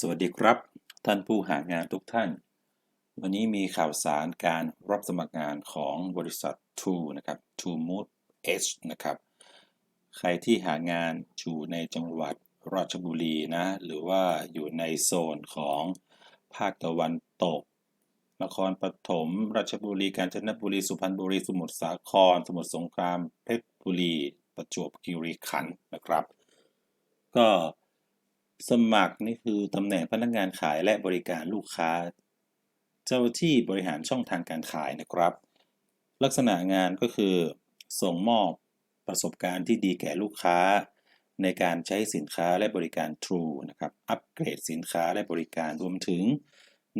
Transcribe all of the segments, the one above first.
สวัสดีครับ ท่านผู้หางานทุกท่าน วันนี้มีข่าวสารการรับสมัครงานของบริษัท True นะครับ True Move H นะครับ ใครที่หางานอยู่ในจังหวัดราชบุรีนะ หรือว่าอยู่ในโซนของภาคตะวันตก นครปฐมราชบุรี กาญจนบุรี สุพรรณบุรี สมุทรสาคร สมุทรสงคราม เพชรบุรี ประจวบคีรีขันธ์นะครับ ก็ สมัครนี่คือตำแหน่งพนักงานขายและบริการลูกค้า เจ้าที่บริหารช่องทางการขายนะครับ ลักษณะงานก็คือ ส่งมอบประสบการณ์ที่ดีแก่ลูกค้า ในการใช้สินค้าและบริการ True นะครับ อัปเกรดสินค้าและบริการรวมถึง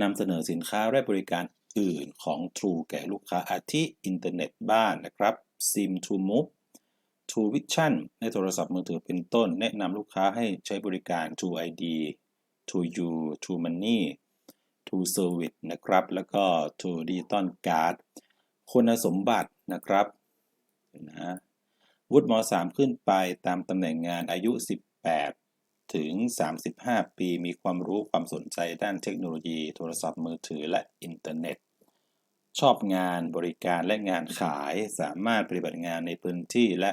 นำเสนอสินค้าและบริการอื่นของ True แก่ลูกค้าอาทิอินเทอร์เน็ตบ้านนะครับ SIM to Move True Vision ในโทรศัพท์มือถือเป็นต้น แนะนำลูกค้าให้ใช้บริการ True ID True You True Money True Service นะครับ แล้วก็ True Digital Card คุณสมบัตินะครับนะวุฒิม .3 ขึ้นไปตามตำแหน่งงานอายุ 18 ถึง 35 ปี มีความรู้ความสนใจด้านเทคโนโลยี โทรศัพท์มือถือและอินเทอร์เน็ต ชอบงานบริการและงานขาย สามารถปฏิบัติงานในพื้นที่และ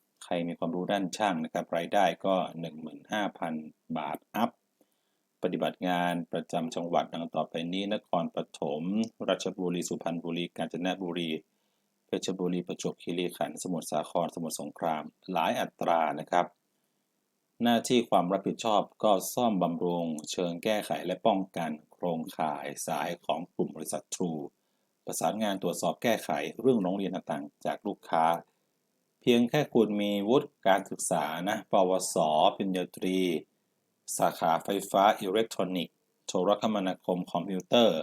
ใครมีความรู้ด้านช่างนะครับ รายได้ก็ 15,000 บาทอัพ ปฏิบัติงานประจำจังหวัดดังต่อไปนี้ นครปฐม ราชบุรี สุพรรณบุรี กาญจนบุรี เพชรบุรี ประจวบคีรีขันธ์ สมุทรสาคร สมุทรสงคราม หลายอัตรานะครับ หน้าที่ความรับผิดชอบก็ซ่อมบำรุง เชิงแก้ไขและป้องกันโครงข่ายสายของกลุ่มบริษัททรูประสานงานตรวจสอบแก้ไขเรื่องร้องเรียนต่างๆ จากลูกค้า เพียงแค่คุณมีวุฒิการศึกษานะ ปวส ปริญญาตรี สาขาไฟฟ้าอิเล็กทรอนิกส์ โทรคมนาคมคอมพิวเตอร์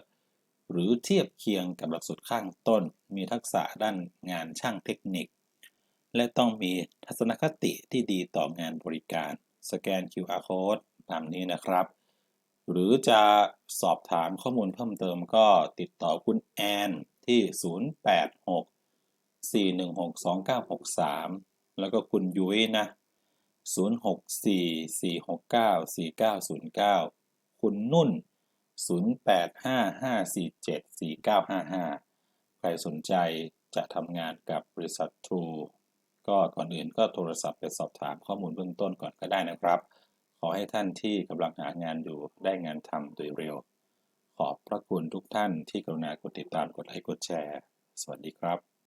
หรือเทียบเคียงกับหลักสูตรข้างต้น มีทักษะด้านงานช่างเทคนิค และต้องมีทัศนคติที่ดีต่องานบริการ สแกน QR code ตามนี้นะครับ หรือจะสอบถามข้อมูลเพิ่มเติมก็ติดต่อคุณแอนที่ 4162963 แล้วก็คุณยุ้ยนะ 064-469-4909 คุณนุ่น 0855474955 ใครสนใจจะทำงานกับบริษัท True ก็ก่อนอื่นก็โทรศัพท์ไปสอบถามข้อมูลเบื้องต้นก่อนก็ได้นะครับ ขอให้ท่านที่กำลังหางานอยู่ได้งานทำโดยเร็ว ขอบพระคุณทุกท่านที่กรุณากดติดตามกดไลค์กดแชร์ สวัสดีครับ